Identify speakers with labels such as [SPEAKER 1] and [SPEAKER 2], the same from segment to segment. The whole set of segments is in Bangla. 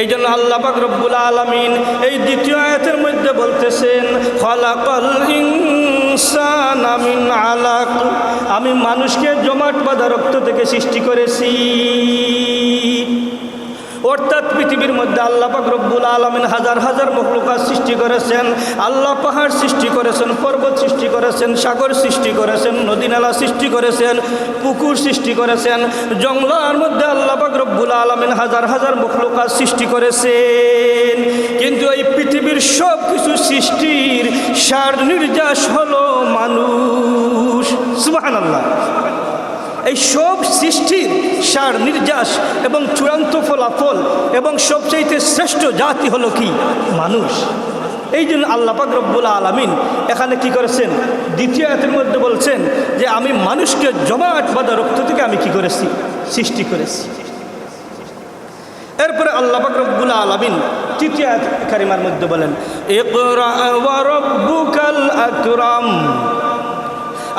[SPEAKER 1] এই জন্য আল্লাহ পাক রব্বুল আলমিন এই দ্বিতীয় আয়াতের মধ্যে বলতেছেন ফলাকল ইনসান আমিন আলাক। আমি মানুষকে জমাট বাঁধা রক্ত থেকে সৃষ্টি করেছি। অর্থাৎ পৃথিবীর মধ্যে আল্লাহ পাক রব্বুল আলমিন হাজার হাজার মখলুকাত সৃষ্টি করেছেন, আল্লাহ পাহাড় সৃষ্টি করেছেন, পর্বত সৃষ্টি করেছেন, সাগর সৃষ্টি করেছেন, নদী নালা সৃষ্টি করেছেন, পুকুর সৃষ্টি করেছেন, জঙ্গলার মধ্যে আল্লাহ পাক রব্বুল আলমিন হাজার হাজার মখলুকাত সৃষ্টি করেছেন। কিন্তু এই পৃথিবীর সব কিছু সৃষ্টির সার নির্যাস হলো মানুষ। সুবাহ আল্লাহ এই সব সৃষ্টির সার নির্যাস এবং চূড়ান্ত ফলাফল এবং সবচাইতে শ্রেষ্ঠ জাতি হলো কি? মানুষ। এই জন্য আল্লাহ রব্বুল আলমিন এখানে কি করেছেন? দ্বিতীয় আয়াতের মধ্যে বলছেন যে, আমি মানুষকে জমাট বাঁধা রক্ত থেকে আমি কি করেছি? সৃষ্টি করেছি। এরপরে আল্লাহ রব্বুল আলমিন তৃতীয় আয়াত কারিমার মধ্যে বলেন আকরাম।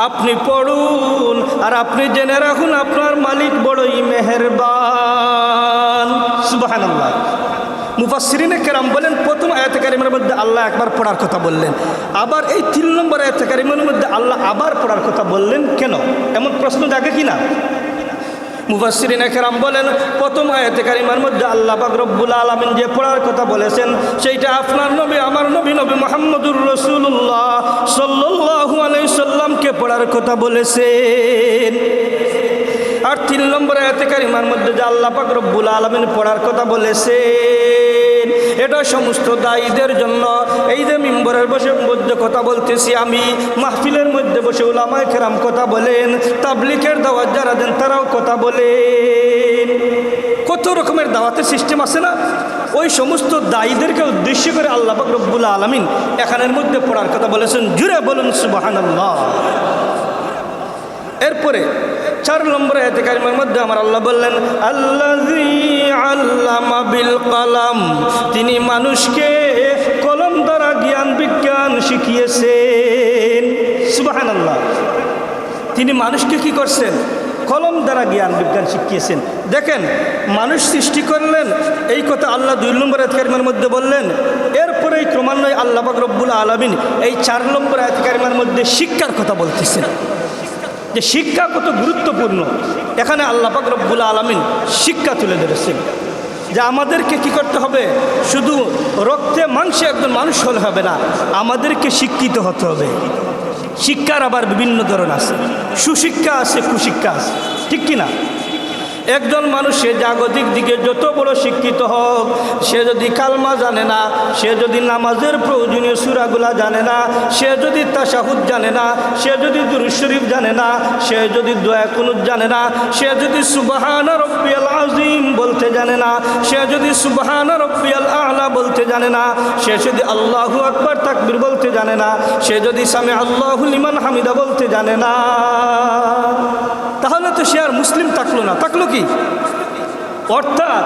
[SPEAKER 1] আপনি পড়ুন, আর আপনি জেনে রাখুন আপনার মালিক বড়ই মেহেরবান। সুবাহ মুফাসরিনে কেরাম বলেন, প্রথম আয়াত কারিমের মধ্যে আল্লাহ একবার পড়ার কথা বললেন। আবার এই তিন নম্বর আয়াত কারিমের মধ্যে আল্লাহ আবার পড়ার কথা বললেন কেন? এমন প্রশ্ন জাগে কি না? মুফাসরিন একরাম বলেন, প্রথম আয়াতে কারিমার মধ্যে আল্লাহ রব্বুল আলমিন যে পড়ার কথা বলেছেন, সেইটা আপনার নবী, আমার নবী নবী মোহাম্মদুর রসুল্লাহ সাল্লু আলাই সাল্লামকে পড়ার কথা বলেছেন। আর তিন নম্বর আয়াতে কারিমার মধ্যে যে আল্লাহ রব্বুল আলমিন পড়ার কথা বলেছেন। এটা সমস্ত দায়ীদের জন্য। এই যে মিম্বরের বসে মধ্যে কথা বলতেছি আমি, মাহফিলের মধ্যে বসে উলামায় খেরাম কথা বলেন তাবলিকের দাওয়াত যারা দেন তারাও কথা বলেন। কত রকমের দাওয়াতের সিস্টেম আছে না? ওই সমস্ত দায়ীদেরকে উদ্দেশ্য করে আল্লাহ রব্বুল আলমিন এখানের মধ্যে পড়ার কথা বলেছেন, জুড়ে বলুন সুবাহান এরপরে চার নম্বরে এতে কারিমার মধ্যে আমার আল্লাহ বললেন আল্লাহি আল্লামা বিল কালাম। তিনি মানুষকে কলম দ্বারা জ্ঞান বিজ্ঞান শিখিয়েছেন। সুবাহান আল্লাহ তিনি মানুষকে কি করছেন? কলম দ্বারা জ্ঞান বিজ্ঞান শিখিয়েছেন। দেখেন, মানুষ সৃষ্টি করলেন, এই কথা আল্লাহ দুই নম্বর আয়াতকারিমার মধ্যে বললেন, এরপরে ক্রমান্বয়ে আল্লাহ রব্বুল আলমিন এই চার নম্বর আয়াতকারিমার মধ্যে শিক্ষার কথা বলতেছেন। যে শিক্ষা কত গুরুত্বপূর্ণ। এখানে আল্লাহ পাক রব্বুল আলমিন শিক্ষা তুলে ধরেছেন যে আমাদেরকে কি করতে হবে? শুধু রক্তে মাংসে একজন মানুষ হলে হবে না, আমাদেরকে শিক্ষিত হতে হবে। শিক্ষার আবার বিভিন্ন ধরন আছে। সুশিক্ষা আছে, কুশিক্ষা আছে। ঠিক কি না একজন মানুষে জাগতিক দিকে যত বড় শিক্ষিত হোক, সে যদি কালমা জানে না, সে যদি নামাজের প্রয়োজনীয় সুরাগুলা জানে না, সে যদি তাসাহুদ জানে না, সে যদি দুরুজ শরীফ জানে না, সে যদি দয়া কুনুত জানে না, সে যদি সুবাহান রব্বিয়াল আজিম বলতে জানে না, সে যদি সুবাহান রব্বিয়াল আলা বলতে জানে না, সে যদি আল্লাহু আকবার তাকবির বলতে জানে না, সে যদি সামে আল্লাহুল ইমান হামিদা বলতে জানে না। সে আর মুসলিম থাকল না। থাকল কি? অর্থাৎ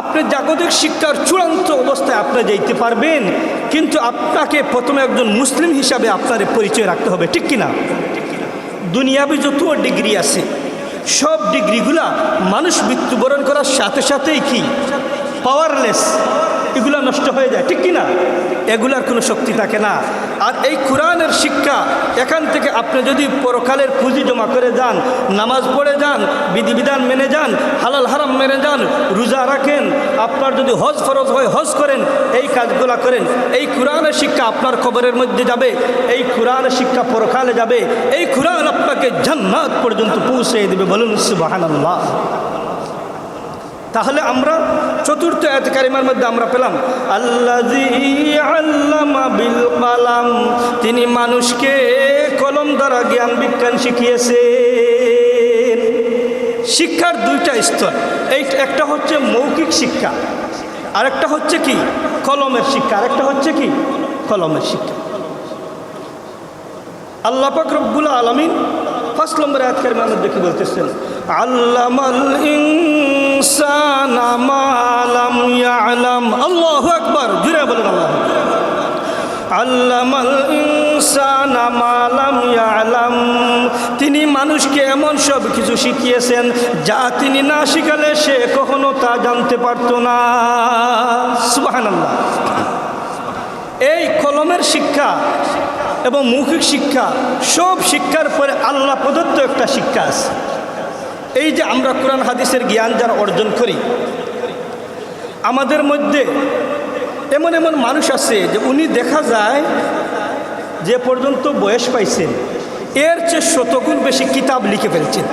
[SPEAKER 1] আপনি জাগতিক শিক্ষার চূড়ান্ত অবস্থায় আপনি যাইতে পারবেন, কিন্তু আপনাকে প্রথমে একজন মুসলিম হিসাবে আপনার পরিচয় রাখতে হবে, ঠিক কিনা? দুনিয়াবি যত ডিগ্রি আছে, সব ডিগ্রিগুলা মানুষ মৃত্যুবরণ করার সাথে সাথেই কি? পাওয়ারলেস এগুলা নষ্ট হয়ে যায়, ঠিক কিনা? এগুলার কোনো শক্তি থাকে না। আর এই কোরআনের শিক্ষা, এখান থেকে আপনি যদি পরকালের পুঁজি জমা করে যান, নামাজ পড়ে যান, বিধিবিধান মেনে যান, হালাল হারাম মেনে যান, রোজা রাখেন, আপনার যদি হজ ফরজ হয়, হজ করেন, এই কাজগুলা করেন, এই কোরআনের শিক্ষা আপনার খবরের মধ্যে যাবে, এই কোরআনের শিক্ষা পরকালে যাবে, এই কোরআন আপনাকে জান্নাত পর্যন্ত পৌঁছে দেবে বলুন সুবাহান্লাহ তাহলে আমরা চতুর্থ কারিমার মধ্যে আমরা পেলাম আল্লাহ বিল তিনি মানুষকে কলম দ্বারা জ্ঞান বিজ্ঞান শিখিয়েছেন। শিক্ষার দুইটা স্তর, এই একটা হচ্ছে মৌখিক শিক্ষা, আরেকটা হচ্ছে কি? কলমের শিক্ষা, আরেকটা হচ্ছে কি? কলমের শিক্ষা। আল্লাহ পাক রব্বুল আলমিন ফার্স্ট নম্বর আয়াতকার মধ্যে কি বলতেছেন? তিনি মানুষকে এমন সব কিছু শিখিয়েছেন যা তিনি না শিখালে সে কখনো তা জানতে পারতো না। সুবাহান এই কলমের শিক্ষা এবং মৌখিক শিক্ষা সব শিক্ষার পরে আল্লাহ প্রদত্ত একটা শিক্ষা আছে। এই যে আমরা কোরআন হাদিসের জ্ঞান যারা অর্জন করি, আমাদের মধ্যে এমন এমন মানুষ আছে যে উনি দেখা যায় যে পর্যন্ত বয়স পাইছেন, এর চেয়ে শতগুণ বেশি কিতাব লিখে ফেলছেন।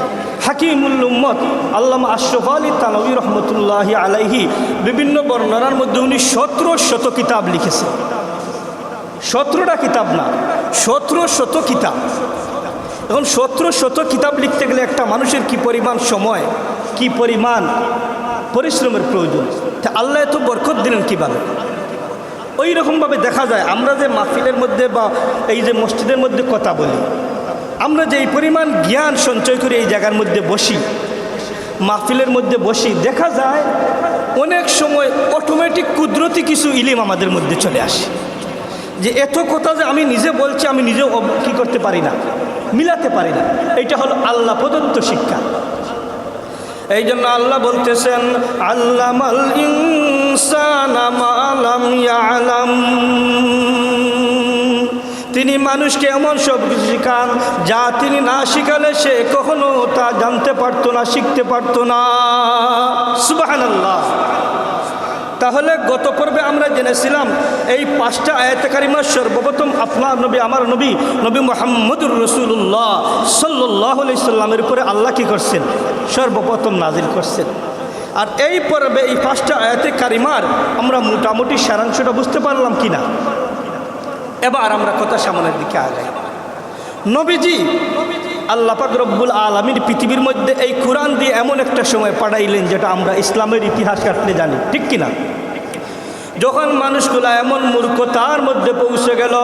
[SPEAKER 1] হাকিমুল উম্মত আল্লামা আশরফ আলী তানবী রহমতুল্লাহ আলাইহি বিভিন্ন বর্ণনার মধ্যে উনি সতেরো শত কিতাব লিখেছেন। সতেরোটা কিতাব না, সতেরো শত কিতাব। এখন সতেরো শত কিতাব লিখতে গেলে একটা মানুষের কি পরিমাণ সময়, কি পরিমাণ পরিশ্রমের প্রয়োজন? তা আল্লাহ এত বরকত দিলেন কীভাবে? ওই রকমভাবে দেখা যায়, আমরা যে মাহফিলের মধ্যে বা এই যে মসজিদের মধ্যে কথা বলি, আমরা যে এই পরিমাণ জ্ঞান সঞ্চয় করে এই জায়গার মধ্যে বসি, মাহফিলের মধ্যে বসি, দেখা যায় অনেক সময় অটোমেটিক কুদরতি কিছু ইলিম আমাদের মধ্যে চলে আসে। যে এত কথা যে আমি নিজে বলছি, আমি নিজেও কি করতে পারি না। মিলাতে পারি না। এটা হলো আল্লাহ প্রদত্ত শিক্ষা। এই জন্য আল্লাহ বলতেছেন, আল্লামাল ইনসানা মা লাম তিনি মানুষকে এমন সব কিছু শিখান, যা তিনি না শিখালে সে কখনো তা জানতে পারতো না, শিখতে পারতো না। সুবাহান্লাহ তাহলে গত পর্বে আমরা জেনেছিলাম, এই পাঁচটা আয়াতে কারিমা সর্বপ্রথম আপনার নবী, আমার নবী নবী মোহাম্মদুর রসুল্লাহ সাল্লাহ সাল্লামের উপরে আল্লাহ কী করছেন? সর্বপ্রথম নাজিল করছেন। আর এই পর্বে এই পাঁচটা আয়াতে কারিমার আমরা মোটামুটি সারাংশটা বুঝতে পারলাম কি না এবার আমরা কথা সামনের দিকে আগাই। নবীজি আল্লাহ পাক রব্বুল আলমীর পৃথিবীর মধ্যে এই কোরআন দিয়ে এমন একটা সময় পাঠাইলেন যেটা আমরা ইসলামের ইতিহাস কাটলে জানি। ঠিক কিনা যখন মানুষগুলা এমন মূর্খতার মধ্যে পৌঁছে গেল,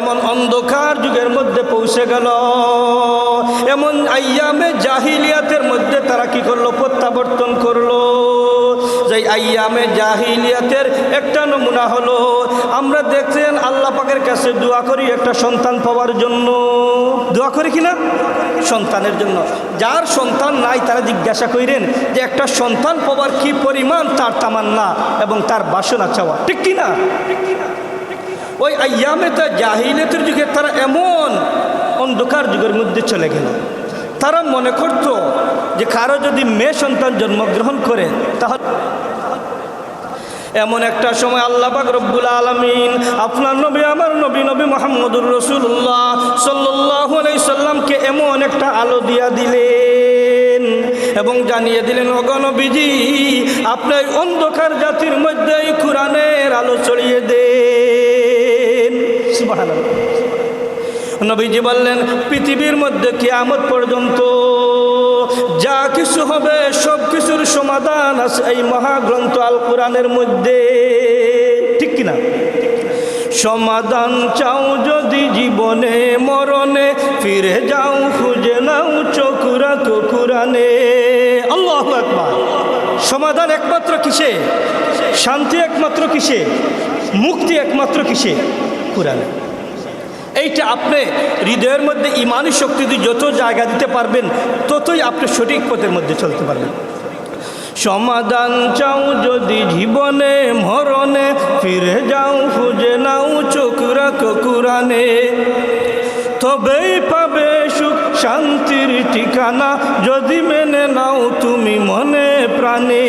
[SPEAKER 1] এমন অন্ধকার যুগের মধ্যে পৌঁছে গেল, এমন আইয়ামে জাহিলিয়াতের মধ্যে তারা কি করল? প্রত্যাবর্তন করল। যে আইয়ামে জাহিলিয়াতের একটা নমুনা হলো। আমরা দেখছেন আল্লাহ পাকের কাছে দোয়া করি একটা সন্তান পাওয়ার জন্য। দোয়া করি কিনা সন্তানের জন্য। যার সন্তান নাই, তারা জিজ্ঞাসা করেন যে একটা সন্তান পাওয়ার কি পরিমাণ তার তামান্না এবং তার বাসনা চাওয়া। ঠিক কিনা ওই আয়ামে তা জাহিলিয়াতের যুগে তারা এমন অন্ধকার যুগের মধ্যে চলে গেল। তারা মনে করত যে কারও যদি মেয়ে সন্তান জন্মগ্রহণ করে, তাহলে এমন একটা সময় আল্লাহ পাক রব্বুল আলমিন আপনার নবী, আমার নবী নবী মোহাম্মদুর রসুল্লাহ সাল্লাহ সাল্লামকে এমন একটা আলো দিয়া দিলেন এবং জানিয়ে দিলেন অগণবীজি আপনার অন্ধকার জাতির মধ্যে কোরআনের আলো ছড়িয়ে দেন সুবহানাল্লাহ। নবীজি বললেন, পৃথিবীর মধ্যে কিয়ামত পর্যন্ত যা কিছু হবে, সব কিছুর সমাধান আছে এই মহাগ্রন্থ আল কোরআনের মধ্যে। ঠিক কিনা? সমাধান চাও যদি জীবনে, মরণে, ফিরে যাও, খুঁজে নাও চকুরা কুকুরানে আল্লাহ আকবার। সমাধান একমাত্র কিসে? শান্তি একমাত্র কিসে? মুক্তি একমাত্র কিসে? কোরআনে। এইটা আপনি হৃদয়ের মধ্যে ইমানি শক্তি দিয়ে যত জায়গা দিতে পারবেন, ততই আপনি সঠিক পথের মধ্যে চলতে পারবেন। সমাধান চাও যদি জীবনে, মরণে, ফিরে যাও, খুঁজে নাও চোখরা কুকুরানে তবেই পাবে সুখ, শান্তির ঠিকানা, যদি মেনে নাও তুমি মনে প্রাণে।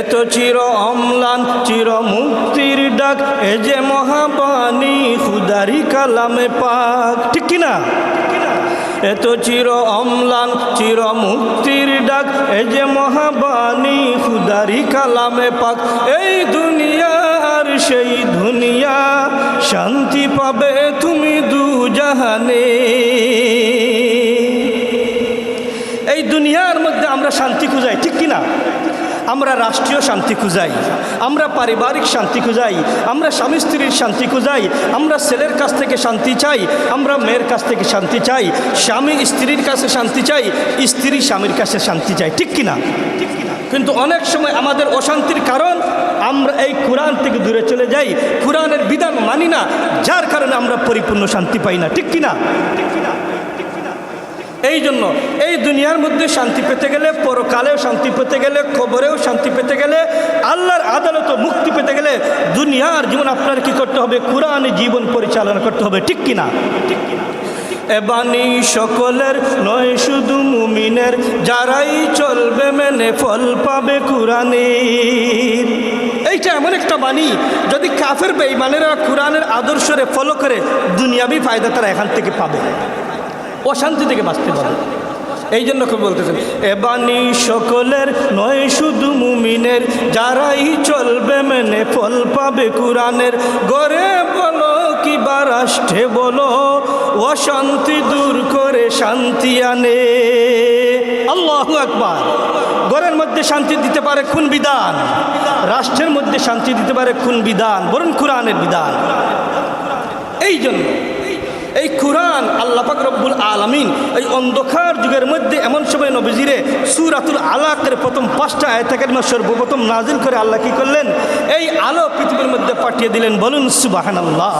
[SPEAKER 1] এত চির অম্লান, চির মুক্তির ডাক, এ যে মহাবাণী, খুদারি কালামে পাক। ঠিক কিনা? এত চির অম্লান, চির মুক্তির ডাক, এ যে মহাবাণী, খুদারি কালামে পাক। এই দুনিয়া আর সেই দুনিয়া শান্তি পাবে তুমি দু জাহানে। এই দুনিয়ার মধ্যে আমরা শান্তি খুঁজাই, ঠিক কিনা? আমরা রাষ্ট্রীয় শান্তি খুঁজাই আমরা পারিবারিক শান্তি খুঁজাই আমরা স্বামী স্ত্রীর শান্তি খুঁজাই আমরা ছেলের কাছ থেকে শান্তি চাই, আমরা মেয়ের কাছ থেকে শান্তি চাই, স্বামী স্ত্রীর কাছে শান্তি চাই, স্ত্রী স্বামীর কাছে শান্তি চাই। ঠিক কিনা? কিন্তু অনেক সময় আমাদের অশান্তির কারণ, আমরা এই কোরআন থেকে দূরে চলে যাই, কোরআনের বিধান মানি না, যার কারণে আমরা পরিপূর্ণ শান্তি পাই না। ঠিক কিনা? এই জন্য এই দুনিয়ার মধ্যে শান্তি পেতে গেলে, পরকালেও শান্তি পেতে গেলে, কবরেও শান্তি পেতে গেলে, আল্লাহর আদালত মুক্তি পেতে গেলে দুনিয়ার জীবন আপনার কি করতে হবে? কোরআন জীবন পরিচালনা করতে হবে, ঠিক কিনা? ঠিক কিনা? এবানি সকলের নয়, শুধু মুমিনের। যারাই চলবে মেনে ফল পাবে কোরআনের এইটা এমন একটা বাণী, যদি কাফের বেঈমানেরা কোরআনের আদর্শরে ফলো করে, দুনিয়াবি ফায়দা তারা এখান থেকে পাবে। অশান্তি থেকে বাঁচতে পারবে এই জন্য কেউ বলতেছেন, এ বাণী সকলের নয়, শুধু মুমিনের। যারাই চলবে মেনে ফল পাবে কোরআনের। গড়ে বলো কি বা রাষ্ট্রে বলো, অশান্তি দূর করে শান্তি আনে। আল্লাহু একবার ঘরের মধ্যে শান্তি দিতে পারে কোন বিধান? রাষ্ট্রের মধ্যে শান্তি দিতে পারে কোন বিধান? বরুণ কোরআনের বিধান। এই জন্য এই কোরআন আল্লাহ রব্বুল আলমিন এই অন্ধকার যুগের মধ্যে এমন সময় নবীজিরে সুরাতুল আলাকের প্রথম পাঁচটা আয়তাকের সর্বপ্রথম নাজিল করে আল্লাহ কি করলেন? এই আলো পৃথিবীর মধ্যে পাঠিয়ে দিলেন, বলুন সুবাহান আল্লাহ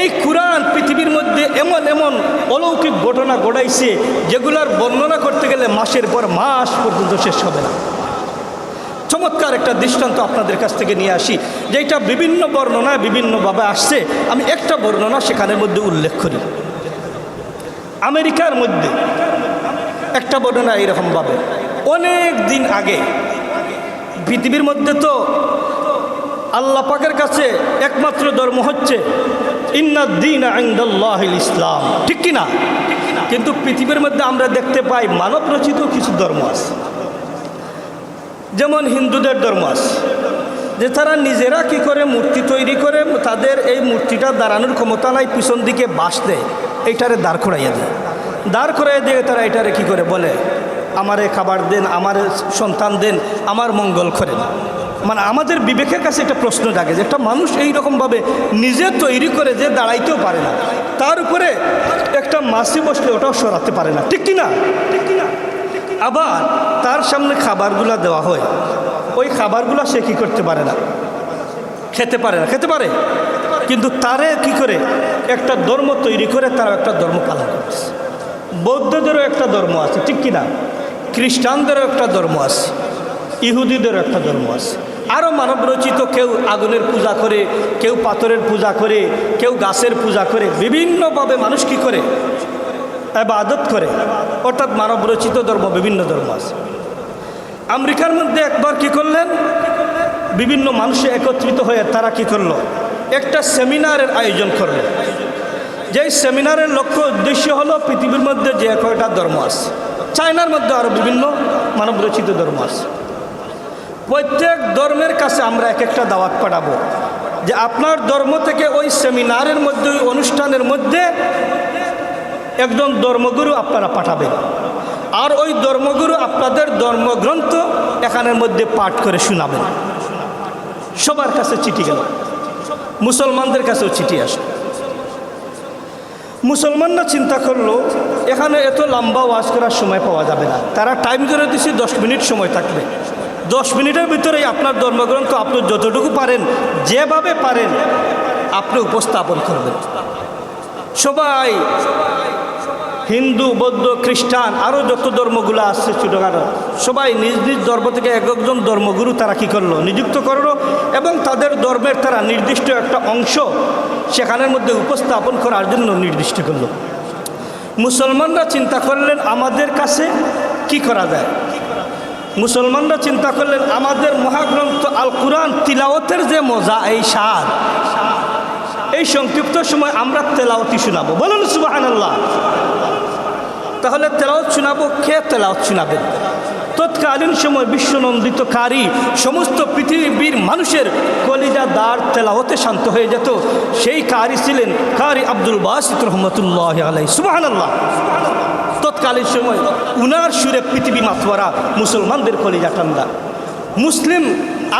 [SPEAKER 1] এই কোরআন পৃথিবীর মধ্যে এমন এমন অলৌকিক ঘটনা ঘটাইছে যেগুলার বর্ণনা করতে গেলে মাসের পর মাস পর্যন্ত শেষ হবে না। চমৎকার একটা দৃষ্টান্ত আপনাদের কাছ থেকে নিয়ে আসি যেটা বিভিন্ন বর্ণনায় বিভিন্নভাবে আসছে। আমি একটা বর্ণনা সেখানের মধ্যে উল্লেখ করি। আমেরিকার মধ্যে একটা বর্ণনা এইরকমভাবে। অনেক দিন আগে পৃথিবীর মধ্যে তো আল্লাহ পাকের কাছে একমাত্র ধর্ম হচ্ছে ইন্নাদ্দিন আইন্দাল্লাহিল ইসলাম। ঠিক কিনা? কিন্তু পৃথিবীর মধ্যে আমরা দেখতে পাই মানব রচিত কিছু ধর্ম আছে। যেমন হিন্দুদের ধর্ম আছে, যে তারা নিজেরা কি করে মূর্তি তৈরি করে, তাদের এই মূর্তিটা দাঁড়ানোর ক্ষমতা নাই, পিছন দিকে বাস দেয়, এইটারে দাঁড় করাইয়া দেয়। দাঁড় করাইয়া দিয়ে তারা এটারে কি করে বলে, আমারে খাবার দেন, আমার সন্তান দেন, আমার মঙ্গল করেন। মানে আমাদের বিবেকের কাছে একটা প্রশ্ন জাগে যে একটা মানুষ এইরকমভাবে নিজে তৈরি করে যে দাঁড়াইতেও পারে না, তার উপরে একটা মাসি বসলে ওটাও সরাতে পারে না, ঠিক কিনা ঠিক কিনা আবার তার সামনে খাবারগুলা দেওয়া হয়। ওই খাবারগুলো সে কী করতে পারে না? খেতে পারে না। খেতে পারে। কিন্তু তারে কি করে? একটা ধর্ম তৈরি করে তারা একটা ধর্ম পালন করতেছে। বৌদ্ধদেরও একটা ধর্ম আছে, ঠিক কিনা? খ্রিস্টানদেরও একটা ধর্ম আছে, ইহুদিদেরও একটা ধর্ম আছে। আরও মানব রচিত কেউ আগুনের পূজা করে, কেউ পাথরের পূজা করে, কেউ গাছের পূজা করে, বিভিন্নভাবে মানুষ কি করে? আবাদত করে। অর্থাৎ মানব রচিত ধর্ম, বিভিন্ন ধর্ম আছে। আমেরিকার মধ্যে একবার কি করলেন? বিভিন্ন মানুষে একত্রিত হয়ে তারা কি করল? একটা সেমিনারের আয়োজন করল। যেই সেমিনারের লক্ষ্য উদ্দেশ্য হলো পৃথিবীর মধ্যে যে কয়টা ধর্ম আছে। চায়নার মধ্যে আরও বিভিন্ন মানব রচিত ধর্ম আছে। প্রত্যেক ধর্মের কাছে আমরা এক একটা দাওয়াত পাঠাবো যে আপনার ধর্ম থেকে ওই সেমিনারের মধ্যে, ওই অনুষ্ঠানের মধ্যে একজন ধর্মগুরু আপনারা পাঠাবেন। আর ওই ধর্মগুরু আপনাদের ধর্মগ্রন্থ এখানের মধ্যে পাঠ করে শোনাবেন। সবার কাছে চিঠি গেল। মুসলমানদের কাছেও চিঠি আসে মুসলমানরা চিন্তা করল, এখানে এত লম্বা ওয়াজ করার সময় পাওয়া যাবে না। তারা টাইম করে দিছি, দশ মিনিট সময় থাকবে। দশ মিনিটের ভিতরেই আপনার ধর্মগ্রন্থ আপনি যতটুকু পারেন, যেভাবে পারেন, আপনি উপস্থাপন করবেন। সবাই হিন্দু, বৌদ্ধ, খ্রিস্টান আরও যত ধর্মগুলো আসছে ছোটোখাটো, সবাই নিজ নিজ ধর্ম থেকে এক একজন ধর্মগুরু তারা কী করল? নিযুক্ত করল এবং তাদের ধর্মের তারা নির্দিষ্ট একটা অংশ সেখানের মধ্যে উপস্থাপন করার জন্য নির্দিষ্ট করল। মুসলমানরা চিন্তা করলেন, আমাদের কাছে কি করা যায়? মুসলমানরা চিন্তা করলেন, আমাদের মহাগ্রন্থ আল কোরআন তিলাওতের যে মজা, এই স্বাদ, এই সংক্ষিপ্ত সময় আমরা তেলাওতি শোনাবো। বলুন আল্লাহ তাহলে তেলাওত শোনাবো? কে তেলাওত শোনাবেন তৎকালীন সময় বিশ্বনন্দিত কারি সমস্ত পৃথিবীর মানুষের কলিজা দার তেলাওতে শান্ত হয়ে যেত। সেই কারি ছিলেন কারি আব্দুল বাসিত রহমতুল্লাহ আলাই আল্লাহ তৎকালীন সময় উনার সুরে পৃথিবী মাতোয়ারা, মুসলমানদের কলিজা ঠান্ডা মুসলিম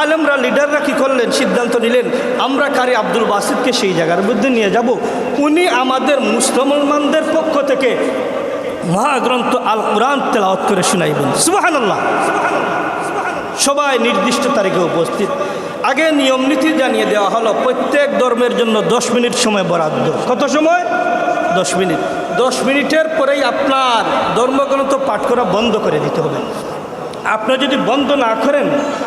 [SPEAKER 1] আলমরা লিডাররা কি করলেন? সিদ্ধান্ত নিলেন, আমরা কারি আব্দুল বাসিদকে সেই জায়গার মধ্যে নিয়ে যাব। উনি আমাদের মুসলমানদের পক্ষ থেকে মহাগ্রন্থ আল কোরআন তেলাওয়াত করে শুনাইবেন সুবাহান্লাহ সবাই নির্দিষ্ট তারিখে উপস্থিত। আগে নিয়ম নীতি জানিয়ে দেওয়া হলো, প্রত্যেক ধর্মের জন্য দশ মিনিট সময় বরাদ্দ। কত সময়? দশ মিনিট। দশ মিনিটের পরেই আপনার ধর্মগ্রন্থ পাঠ করা বন্ধ করে দিতে হবে। আপনি যদি বন্ধ না করেন,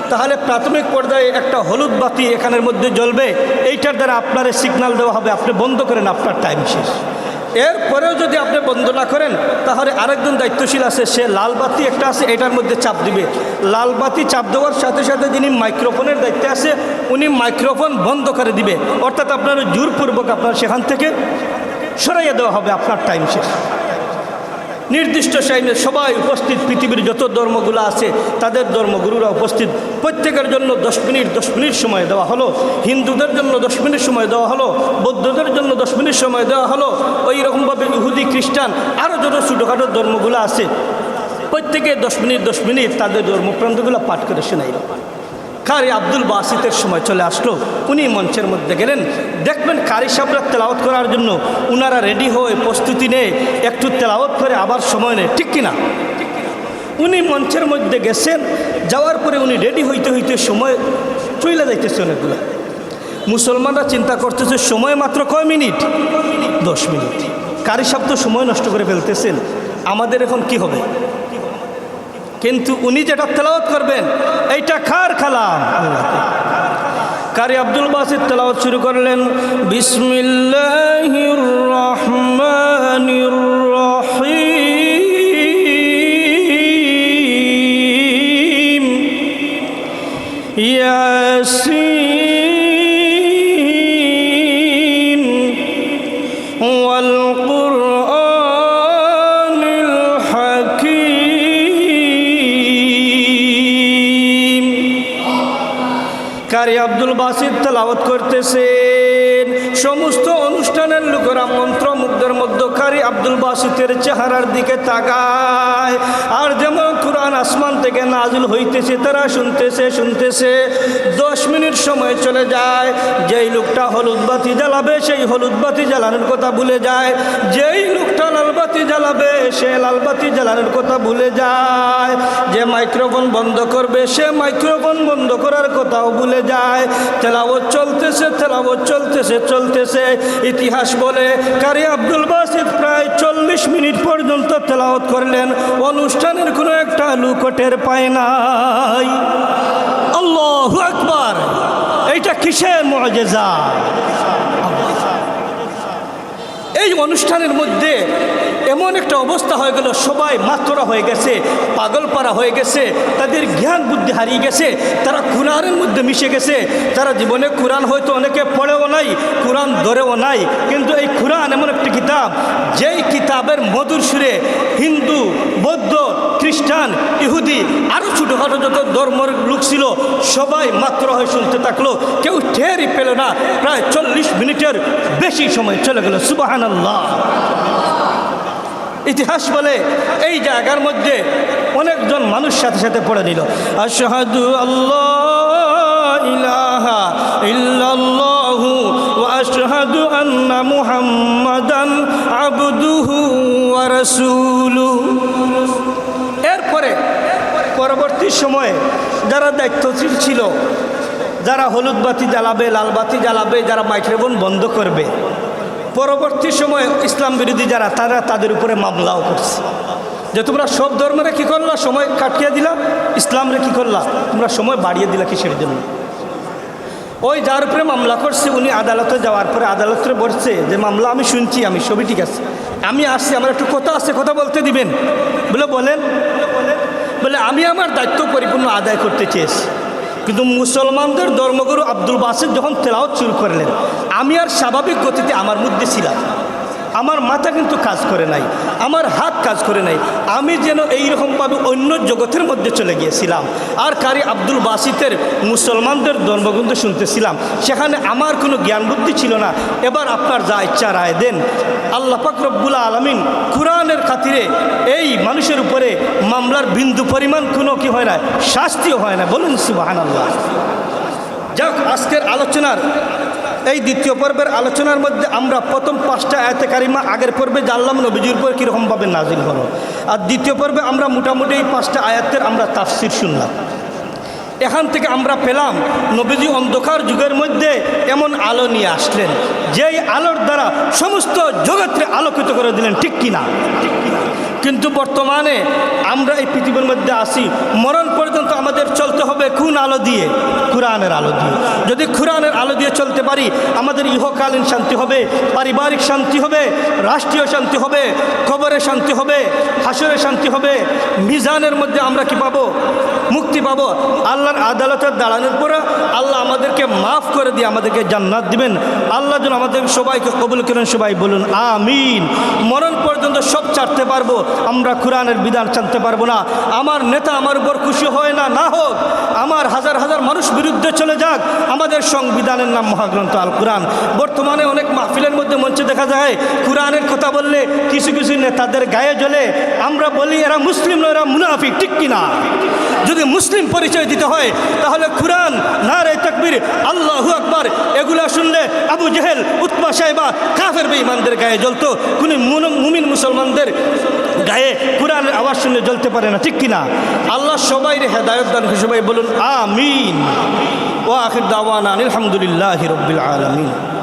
[SPEAKER 1] তাহলে প্রাথমিক পর্যায়ে একটা হলুদ বাতি এখানের মধ্যে জ্বলবে। এইটার দ্বারা আপনার সিগন্যাল দেওয়া হবে। আপনি বন্ধ করেন, আপনার টাইম শেষ। এরপরেও যদি আপনি বন্ধ না করেন, তাহলে আরেকজন দায়িত্বশীল আছে, সে লাল বাতি একটা আছে, এটার মধ্যে চাপ দিবে। লাল বাতি চাপ দেওয়ার সাথে সাথে যিনি মাইক্রোফোনের দায়িত্বে আছে, উনি মাইক্রোফোন বন্ধ করে দিবে। অর্থাৎ আপনার জোরপূর্বক আপনার সেখান থেকে সরাইয়া দেওয়া হবে আপনার টাইম শেষ। নির্দিষ্ট সাইনে সবাই উপস্থিত, পৃথিবীর যত ধর্মগুলো আছে, তাদের ধর্মগুরুরা উপস্থিত। প্রত্যেকের জন্য দশ মিনিট দশ মিনিট সময় দেওয়া হলো। হিন্দুদের জন্য দশ মিনিট সময় দেওয়া হলো। বৌদ্ধদের জন্য দশ মিনিট সময় দেওয়া হলো। ওই রকমভাবে ইহুদি, খ্রিস্টান আরও যত ছোটোখাটো ধর্মগুলো আছে, প্রত্যেকে দশ মিনিট দশ মিনিট তাদের ধর্মপ্রান্তগুলো পাঠ করে শোনাইল। কারি আব্দুল বাসিতের সময় চলে আসলো। উনি মঞ্চের মধ্যে গেলেন। দেখবেন কারি সাবরা তেলাওয়াত করার জন্য উনারা রেডি হয়ে প্রস্তুতি নেয়, একটু তেলাওয়াত করে আবার সময় নেয়। ঠিক কিনা? উনি মঞ্চের মধ্যে গেছেন, যাওয়ার পরে উনি রেডি হইতে হইতে সময় চলে যাইতেছে অনেকগুলো। মুসলমানরা চিন্তা করতেছে, সময় মাত্র কয় মিনিট? দশ মিনিট। কারি সাহেব তো সময় নষ্ট করে ফেলতেছেন। আমাদের এখন কি হবে? কিন্তু উনি যেটা তেলাওয়াত করবেন, এইটা খার খালাম কারি আব্দুল বাসির তেলাওয়াত শুরু করলেন, বিসমিল্লাহির রহমানির রহিম। ইয়াসিন করতেছেন সমস্ত অনুষ্ঠানের লোকেরা মন্ত্রমুগ্ধের মুগ্ধের মধ্যকারী আব্দুল বাসিতের চেহারার দিকে তাকায়। আর যেমন কোরআন আসমান থেকে নাজুল হইতেছে, তারা শুনতেছে শুনতেছে। দশ মিনিট সময় চলে যায়, যেই লোকটা হলুদ বাতি জ্বালাবে, সেই হলুদ বাতি জ্বালানোর কথা ভুলে যায়। যেই লোকটা বাতি জ্বালাবে, সে লাল বাতি জ্বালানোর কথা ভুলে যায়। যে মাইক্রোফোন বন্ধ করবে, সে মাইক্রোফোন বন্ধ করার কথাও ভুলে যায়। তেলাওয়াত চলতেছে তেলাওয়াত চলতেছে চলতেছে। ইতিহাস বলে, কারি আব্দুল বাসিদ প্রায় চল্লিশ মিনিট পর্যন্ত তেলাওয়াত করলেন। অনুষ্ঠানের কোনো একটা লুকটের পায় নাই। আল্লাহু আকবার! এইটা কিসের মজেজা? এই অনুষ্ঠানের মধ্যে এমন একটা অবস্থা হয়ে গেল, সবাই মাত্রা হয়ে গেছে, পাগলপাড়া হয়ে গেছে, তাদের জ্ঞান বুদ্ধি হারিয়ে গেছে, তারা কোরআনের মধ্যে মিশে গেছে, তারা জীবনে কোরআন হয়তো অনেকে পড়েও নাই, কোরআন ধরেও নাই, কিন্তু এই কোরআন এমন একটি কিতাব, যেই কিতাবের মধুর সুরে হিন্দু, বৌদ্ধ, খ্রিস্টান, ইহুদি আরও ছোটোখাটো যত ধর্মের লোক ছিল, সবাই মাত্র হয়ে শুনতে থাকল, কেউ টেরই পেল না, প্রায় চল্লিশ মিনিটের বেশি সময় চলে গেল সুবাহান আল্লাহ ইতিহাস বলে এই জায়গার মধ্যে অনেকজন মানুষ সাথে সাথে পড়ে নিল। আশহাদু আল্লাহ ইলাহা ইল্লাল্লাহু আন্না মুহাম্মাদান আবদুহু ওয়া এরপরে পরবর্তী সময়ে যারা দায়িত্বশীল ছিল, যারা হলুদ বাতি জ্বালাবে, লাল বাতি জ্বালাবে, যারা মাইক্রোফোন বন্ধ করবে পরবর্তী সময়ে ইসলাম বিরোধী যারা, তারা তাদের উপরে মামলাও করছে। যে তোমরা সব ধর্মের কী করলা? সময় কাটিয়ে দিলা, ইসলামরে কী করলা? তোমরা সময় বাড়িয়ে দিলা কিসের জন্য? ওই যার উপরে মামলা করছে, উনি আদালতে যাওয়ার পরে আদালতে বলছে, যে মামলা আমি শুনছি, আমি সবই ঠিক আছে। আমি আসছি, আমার একটু কথা আছে, কথা বলতে দিবেন। বলে বলেন, বলে আমি আমার দায়িত্ব পরিপূর্ণ আদায় করতে চেয়েছি। কিন্তু মুসলমানদের ধর্মগুরু আব্দুল বাসির যখন তেলাওত শুরু করলেন, আমি আর স্বাভাবিক গতিতে আমার মধ্যে ছিলাম। আমার মাথা কিন্তু কাজ করে নাই, আমার হাত কাজ করে নাই, আমি যেন এইরকমভাবে অন্য জগতের মধ্যে চলে গিয়েছিলাম। আর কারি আব্দুল বাসিতের মুসলমানদের ধর্মগ্রন্থ শুনতেছিলাম, সেখানে আমার কোনো জ্ঞান বুদ্ধি ছিল না। এবার আপনার যা ইচ্ছা রায় দেন। আল্লাহ পাক রব্বুল আলমিন কোরআনের খাতিরে এই মানুষের উপরে মামলার বিন্দু পরিমাণ কোনো কি হয় না, শাস্তিও হয় না, বলুন সুবাহান আল্লাহ যাক, আজকের আলোচনার এই দ্বিতীয় পর্বের আলোচনার মধ্যে আমরা প্রথম পাঁচটা আয়তে কারিমা আগের পর্বে জানলাম, নবীজির উপর কীরকমভাবে নাজিল হলো। আর দ্বিতীয় পর্বে আমরা মোটামুটি এই পাঁচটা আয়াতের আমরা তাফসির শুনলাম। এখান থেকে আমরা পেলাম, নবীজি অন্ধকার যুগের মধ্যে এমন আলো নিয়ে আসলেন। যেই আলোর দ্বারা সমস্ত জগৎকে আলোকিত করে দিলেন, ঠিক কিনা? কিন্তু বর্তমানে আমরা এই পৃথিবীর মধ্যে আসি, মরণ পর্যন্ত আমাদের চলতে হবে কোন আলো দিয়ে? কোরআনের আলো দিয়ে। যদি কোরআনের আলো দিয়ে চলতে পারি, আমাদের ইহকালীন শান্তি হবে, পারিবারিক শান্তি হবে, রাষ্ট্রীয় শান্তি হবে খবরে শান্তি হবে হাসরে শান্তি হবে, মিজানের মধ্যে আমরা কি পাবো? মুক্তি পাবো। আল্লাহর আদালতের দাঁড়ানোর পরে আল্লাহ আমাদেরকে মাফ করে দিয়ে আমাদেরকে জান্নাত দিবেন। আল্লাহ যেন আমাদের সবাইকে কবুল করেন, সবাই বলুন, আমিন। মরণ পর্যন্ত সব ছাড়তে পারব। আমরা কোরআনের বিধান জানতে পারব না। আমার নেতা আমার উপর খুশি হয় না না হোক। আমার হাজার হাজার মানুষ বিরুদ্ধে চলে যাক। আমাদের সংবিধানের নাম মহাগ্রন্থ আল কোরআন বর্তমানে অনেক মাহফিলের মধ্যে মঞ্চে দেখা যায়, কোরআনের কথা বললে কিছু কিছু নেতাদের গায়ে জ্বলে। আমরা বলি, এরা মুসলিম নয়, এরা মুনাফিক। ঠিক কিনা? যদি মুসলিম পরিচয় দিতে হয়, তাহলে কোরআন নারে তকবির, আল্লাহ আকবার, এগুলা শুনলে আবু জেহেল উৎমা সাহেবা কাফের বেঈমানদের গায়ে জ্বলতো। কোনো মুন- মুমিন মুসলমানদের গায়ে কোরআনের আওয়াজ শুনলে জ্বলতে পারে না, ঠিক কিনা? আল্লাহ সবাই হেদায়ত দান সবাই বলুন, আমিন। ও আখির দাওয়ানা আলহামদুলিল্লাহ রব্বিল আলমিন।